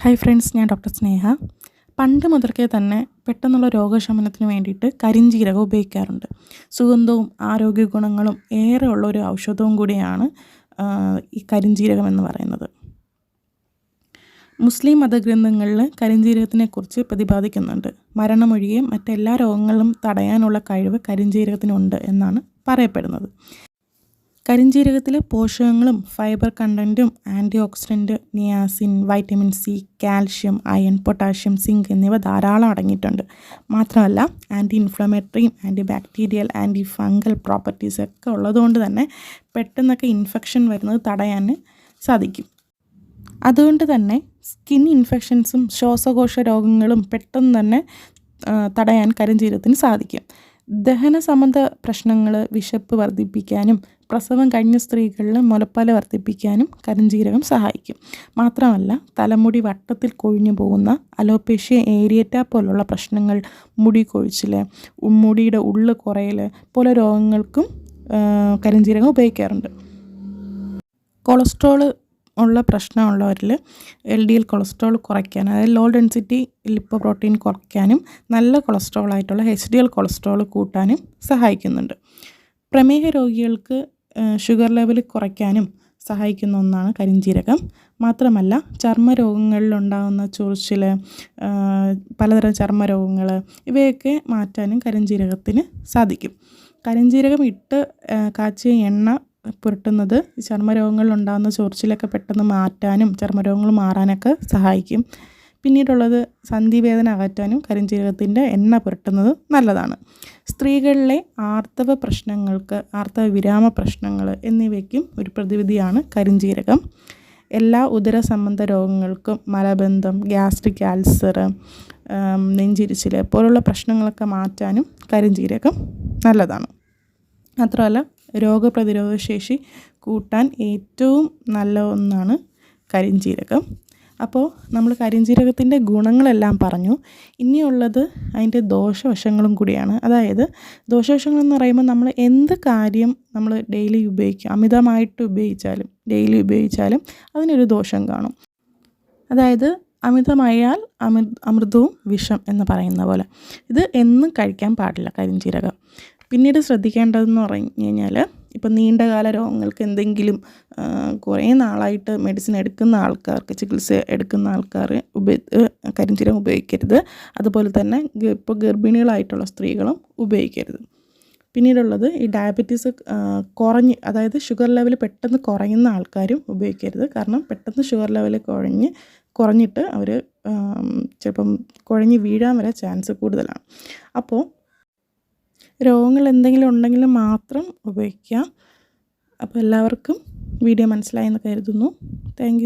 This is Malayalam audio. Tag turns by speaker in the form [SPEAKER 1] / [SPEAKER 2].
[SPEAKER 1] ഹായ് ഫ്രണ്ട്സ് ഞാൻ ഡോക്ടർ സ്നേഹ. പണ്ട് മുതൽക്കേ തന്നെ പെട്ടെന്നുള്ള രോഗശമനത്തിന് വേണ്ടിയിട്ട് കരിഞ്ജീരകം ഉപയോഗിക്കാറുണ്ട്. സുഗന്ധവും ആരോഗ്യ ഗുണങ്ങളും ഏറെ ഉള്ള ഒരു ഔഷധവും കൂടിയാണ് ഈ കരിഞ്ജീരകം എന്ന് പറയുന്നത്. മുസ്ലിം മതഗ്രന്ഥങ്ങളിൽ കരിഞ്ജീരകത്തിനെക്കുറിച്ച് പ്രതിപാദിക്കുന്നുണ്ട്. മരണമൊഴികെ മറ്റെല്ലാ രോഗങ്ങളും തടയാനുള്ള കഴിവ് കരിഞ്ജീരകത്തിനുണ്ട് എന്നാണ് പറയപ്പെടുന്നത്. കരിഞ്ജീരകത്തിൽ പോഷകങ്ങളും fibre കണ്ടന്റും anti oxidant niacin vitamin C calcium iron potassium zinc എന്നിവ ധാരാളം അടങ്ങിയിട്ടുണ്ട്. മാത്രമല്ല anti ഇൻഫ്ലമേറ്ററിയും anti bacterial anti fungal properties ഒക്കെ ഉള്ളതുകൊണ്ട് തന്നെ പെട്ടെന്നൊക്കെ ഇൻഫെക്ഷൻ വരുന്നത് തടയാൻ സാധിക്കും. അതുകൊണ്ട് തന്നെ സ്കിൻ ഇൻഫെക്ഷൻസും ശ്വാസകോശ രോഗങ്ങളും പെട്ടെന്ന് തന്നെ തടയാൻ കരിഞ്ചീരത്തിന് സാധിക്കും. ദഹന സംബന്ധ പ്രശ്നങ്ങൾ വിശപ്പ് വർദ്ധിപ്പിക്കാനും പ്രസവം കഴിഞ്ഞ സ്ത്രീകളിൽ മുലപ്പാൽ വർദ്ധിപ്പിക്കാനും കരിഞ്ജീരകം സഹായിക്കും. മാത്രമല്ല തലമുടി വട്ടത്തിൽ കൊഴിഞ്ഞു പോകുന്ന അലോപേഷ്യ ഏരിയറ്റ പോലുള്ള പ്രശ്നങ്ങൾ മുടി കൊഴിച്ചിൽ മുടിയുടെ ഉള്ള് കുറയൽ പോലെ രോഗങ്ങൾക്കും കരിഞ്ജീരകം ഉപയോഗിക്കാറുണ്ട്. കൊളസ്ട്രോൾ ഉള്ള പ്രശ്നമുള്ളവരിൽ എൽ ഡി എൽ കൊളസ്ട്രോൾ കുറയ്ക്കാൻ അതായത് ലോ ഡെൻസിറ്റി ലിപ്പോ പ്രോട്ടീൻ കുറയ്ക്കാനും നല്ല കൊളസ്ട്രോൾ ആയിട്ടുള്ള എച്ച് ഡി എൽ കൊളസ്ട്രോൾ കൂട്ടാനും സഹായിക്കുന്നുണ്ട്. പ്രമേഹ രോഗികൾക്ക് ഷുഗർ ലെവൽ കുറയ്ക്കാനും സഹായിക്കുന്ന ഒന്നാണ് കരിഞ്ജീരകം മാത്രമല്ല ചർമ്മരോഗങ്ങളിലുണ്ടാകുന്ന ചൊറിച്ചിൽ പലതരം ചർമ്മരോഗങ്ങൾ ഇവയൊക്കെ മാറ്റാനും കരിഞ്ജീരകത്തിന് സാധിക്കും. കരിഞ്ജീരകം ഇട്ട് കാച്ചിയ എണ്ണ പുരട്ടുന്നത് ചർമ്മരോഗങ്ങൾ ചർമ്മരോഗങ്ങളിലുണ്ടാകുന്ന ചൊറിച്ചിലൊക്കെ പെട്ടെന്ന് മാറ്റാനും ചർമ്മരോഗങ്ങൾ മാറാനൊക്കെ സഹായിക്കും. പിന്നീടുള്ളത് സന്ധിവേദന അകറ്റാനും കരിഞ്ജീരകത്തിന്റെ എണ്ണ പുരട്ടുന്നത് നല്ലതാണ്. സ്ത്രീകളിലെ ആർത്തവ പ്രശ്നങ്ങൾക്ക് ആർത്തവ വിരാമ പ്രശ്നങ്ങൾ എന്നിവയ്ക്കും ഒരു പ്രതിവിധിയാണ് കരിഞ്ചീരകം. എല്ലാ ഉദര സംബന്ധ രോഗങ്ങൾക്കും മലബന്ധം ഗ്യാസ്ട്രിക് ആൽസർ നെഞ്ചിരിച്ചിൽ പോലുള്ള പ്രശ്നങ്ങളൊക്കെ മാറ്റാനും കരിഞ്ചീരകം നല്ലതാണ്. മാത്രമല്ല രോഗപ്രതിരോധ ശേഷി കൂട്ടാൻ ഏറ്റവും നല്ല ഒന്നാണ് കരിഞ്ജീരകം അപ്പോൾ നമ്മൾ കരിഞ്ജീരകത്തിന്റെ ഗുണങ്ങളെല്ലാം പറഞ്ഞു. ഇനിയുള്ളത് അതിന്റെ ദോഷവശങ്ങളും കൂടിയാണ്. അതായത് ദോഷവശങ്ങൾ എന്ന് പറയുമ്പോൾ നമ്മൾ എന്ത് കാര്യം നമ്മൾ ഡെയിലി ഉപയോഗിക്കുക അമിതമായിട്ട് ഉപയോഗിച്ചാലും ഡെയിലി ഉപയോഗിച്ചാലും അതിനൊരു ദോഷം കാണും. അതായത് അമിതമായാൽ അമൃ അമൃതവും വിഷം എന്ന് പറയുന്ന പോലെ. ഇത് എന്നും കഴിക്കാൻ പാടില്ല കരിഞ്ജീരകം പിന്നീട് ശ്രദ്ധിക്കേണ്ടതെന്ന് പറഞ്ഞു കഴിഞ്ഞാൽ ഇപ്പം നീണ്ടകാല രോഗങ്ങൾക്ക് എന്തെങ്കിലും കുറേ നാളായിട്ട് മെഡിസിൻ എടുക്കുന്ന ആൾക്കാർക്ക് ചികിത്സ എടുക്കുന്ന ആൾക്കാർ ഉപയോഗ കരിഞ്ചീരം ഉപയോഗിക്കരുത്. അതുപോലെ തന്നെ ഇപ്പോൾ ഗർഭിണികളായിട്ടുള്ള സ്ത്രീകളും ഉപയോഗിക്കരുത്. പിന്നീടുള്ളത് ഈ ഡയബറ്റീസ് കുറഞ്ഞ് അതായത് ഷുഗർ ലെവൽ പെട്ടെന്ന് കുറയുന്ന ആൾക്കാരും ഉപയോഗിക്കരുത്. കാരണം പെട്ടെന്ന് ഷുഗർ ലെവൽ കുറഞ്ഞ് കുറഞ്ഞിട്ട് അവർ ചിലപ്പം കുഴഞ്ഞ് വീഴാൻ വരെ ചാൻസ് കൂടുതലാണ്. അപ്പോൾ രോഗങ്ങൾ എന്തെങ്കിലും ഉണ്ടെങ്കിൽ മാത്രം ഉപയോഗിക്കുക അപ്പോൾ എല്ലാവർക്കും വീഡിയോ മനസ്സിലായെന്ന് കരുതുന്നു. താങ്ക്